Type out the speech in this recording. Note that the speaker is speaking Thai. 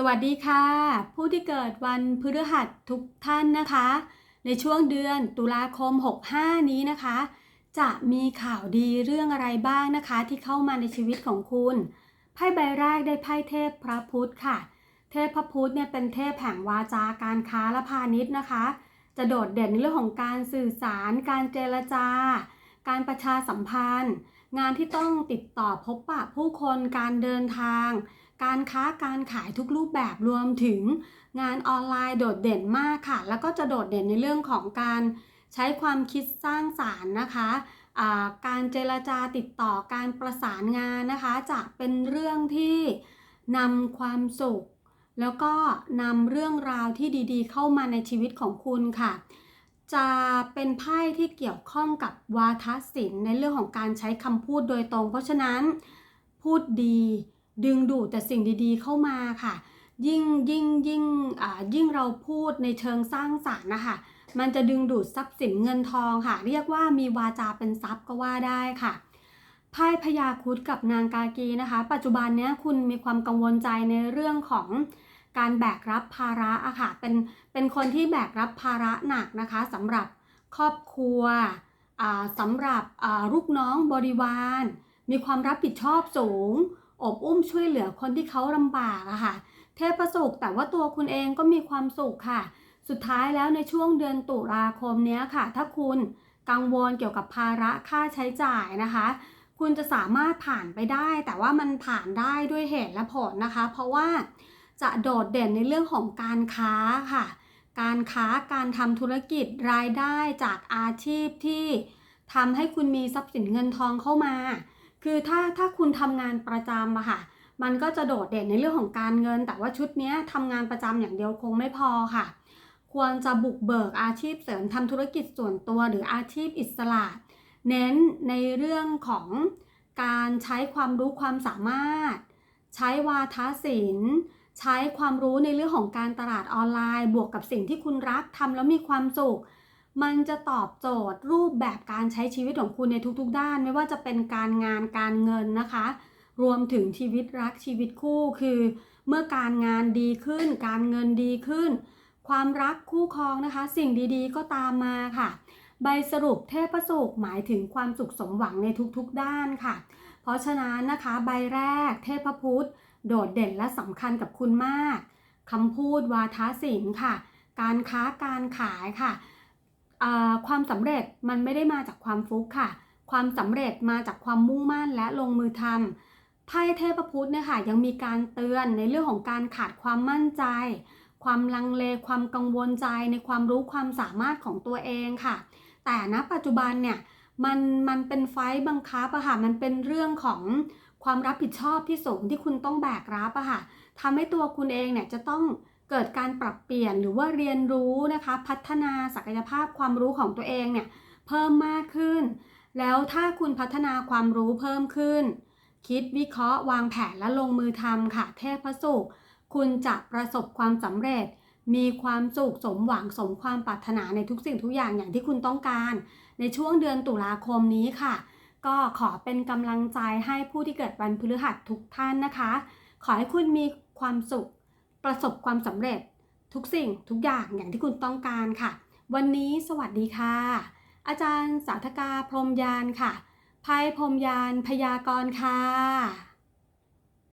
สวัสดีค่ะ ผู้ที่เกิดวันพฤหัสทุกท่านนะคะ ในช่วงเดือนตุลาคม 65 นี้นะคะ จะมีข่าวดีเรื่องอะไรบ้างนะคะ ที่เข้ามาในชีวิตของคุณไพ่ใบแรกได้ไพ่เทพพระพุธค่ะ เทพพระพุธเนี่ยเป็นเทพแห่งวาจาการค้าและพาณิชย์นะคะ จะโดดเด่นในเรื่องของการสื่อสาร การเจรจา การประชาสัมพันธ์ งานที่ต้องติดต่อพบปะผู้คนการเดินทาง การค้าการขายทุกรูปแบบรวมถึงงานออนไลน์โดดเด่นมากค่ะ แล้วก็จะโดดเด่นในเรื่องของการใช้ความคิดสร้างสารรค์นะคะการเจรจาติดต่อการประสานงานนะคะ จะเป็นเรื่องที่นำความสุข แล้วก็นำเรื่องราวที่ดีๆ เข้ามาในชีวิตของคุณค่ะ จะเป็นไพ่ที่เกี่ยวข้องกับวาทศิลป์ในเรื่องของการใช้คำพูดโดยตรง เพราะฉะนั้นพูดดี ดึงดูดแต่สิ่งดีๆเข้ามาค่ะ ยิ่งยิ่งยิ่งยิ่งเราพูดในเชิงสร้างสรรค์นะคะมันจะดึงดูดทรัพย์สินเงินทองค่ะ เรียกว่ามีวาจาเป็นทรัพย์ก็ว่าได้ค่ะไพ่พญาคุดกับนางกากีนะคะ ปัจจุบันเนี้ยคุณมีความกังวลใจในเรื่องของการแบกรับภาระอะค่ะเป็นเป็นคนที่แบกรับภาระหนักนะคะสำหรับครอบครัวสำหรับลูกน้องบริวาร มีความรับผิดชอบสูง อบอุ้มช่วยเหลือคนที่เขาลำบากอะค่ะ เทพสุขแต่ว่าตัวคุณเองก็มีความสุขค่ะ สุดท้ายแล้วในช่วงเดือนตุลาคมเนี้ยค่ะ ถ้าคุณกังวลเกี่ยวกับภาระค่าใช้จ่ายนะคะ คุณจะสามารถผ่านไปได้ แต่ว่ามันผ่านได้ด้วยเหตุและผลนะคะ เพราะว่าจะโดดเด่นในเรื่องของการค้าค่ะ การค้าการทำธุรกิจรายได้จากอาชีพที่ทำให้คุณมีทรัพย์สินเงินทองเข้ามา คือถ้าถ้าคุณทำงานประจำอะค่ะ มันก็จะโดดเด่นในเรื่องของการเงิน แต่ว่าชุดนี้ทำงานประจำอย่างเดียวคงไม่พอค่ะ ควรจะบุกเบิกอาชีพเสริมทำธุรกิจส่วนตัวหรืออาชีพอิสระ เน้นในเรื่องของการใช้ความรู้ความสามารถ ใช้วาทศิลป์ใช้ความรู้ในเรื่องของการตลาดออนไลน์ บวกกับสิ่งที่คุณรักทำแล้วมีความสุข มันจะตอบโจทย์รูปแบบการใช้ชีวิตของคุณในทุกๆ ด้าน ไม่ว่าจะเป็นการงานการเงินนะคะ รวมถึงชีวิตรักชีวิตคู่คือ เมื่อการงานดีขึ้น การเงินดีขึ้น ความรักคู่ครองนะคะ สิ่งดีๆ ก็ตามมาค่ะ ใบสรุปเทพสุขหมายถึงความสุขสมหวังในทุกๆ ด้านค่ะ เพราะฉะนั้นนะคะใบแรกเทพพุทธโดดเด่นและสำคัญกับคุณมากคำพูดวาทศิลป์ค่ะ การค้าการขายค่ะ ความสำเร็จมันไม่ได้มาจากความฟุกค่ะ ความสำเร็จมาจากความมุ่งมั่นและลงมือทำไพ่เทพพุทธเนี่ยค่ะยังมีการเตือนในเรื่องของการขาดความมั่นใจ ความลังเลความกังวลใจในความรู้ความสามารถของตัวเองค่ะ แต่ณปัจจุบันเนี่ยมันมันเป็นไฟบังคับอะค่ะมันเป็นเรื่องของความรับผิดชอบที่สูงที่คุณต้องแบกรับอะค่ะทำให้ตัวคุณเองเนี่ยจะต้อง เกิดการปรับเปลี่ยนหรือว่าเรียนรู้นะคะ พัฒนาศักยภาพความรู้ของตัวเองเนี่ยเพิ่มมากขึ้น แล้วถ้าคุณพัฒนาความรู้เพิ่มขึ้น คิดวิเคราะห์วางแผนและลงมือทำค่ะเทพสุข คุณจะประสบความสำเร็จ มีความสุขสมหวังสมความปรารถนาในทุกสิ่งทุกอย่างอย่างที่คุณต้องการ ในช่วงเดือนตุลาคมนี้ค่ะ ก็ขอเป็นกำลังใจให้ผู้ที่เกิดวันพฤหัสทุกท่านนะคะ ขอให้คุณมีความสุข ประสบความสำเร็จทุกสิ่งทุกอย่างอย่างที่คุณต้องการค่ะ วันนี้สวัสดีค่ะ อาจารย์สาธกาพรมยานค่ะภัยพรมยานพยากรณ์ค่ะ